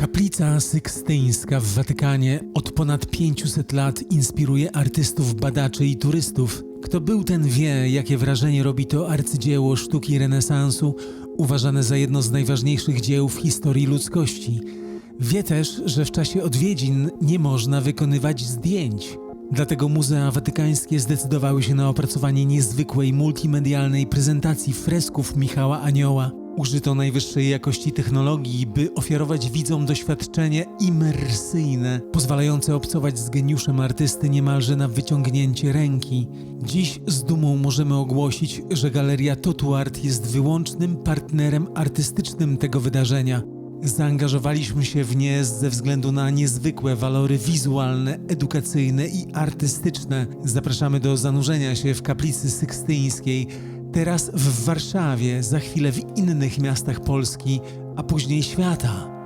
Kaplica Sykstyńska w Watykanie od ponad 500 lat inspiruje artystów, badaczy i turystów. Kto był, ten wie, jakie wrażenie robi to arcydzieło sztuki renesansu, uważane za jedno z najważniejszych dzieł w historii ludzkości. Wie też, że w czasie odwiedzin nie można wykonywać zdjęć. Dlatego Muzea Watykańskie zdecydowały się na opracowanie niezwykłej multimedialnej prezentacji fresków Michała Anioła. Użyto najwyższej jakości technologii, by ofiarować widzom doświadczenie imersyjne, pozwalające obcować z geniuszem artysty niemalże na wyciągnięcie ręki. Dziś z dumą możemy ogłosić, że Galeria Totu Art jest wyłącznym partnerem artystycznym tego wydarzenia. Zaangażowaliśmy się w nie ze względu na niezwykłe walory wizualne, edukacyjne i artystyczne. Zapraszamy do zanurzenia się w kaplicy sykstyńskiej, teraz w Warszawie, za chwilę w innych miastach Polski, a później świata.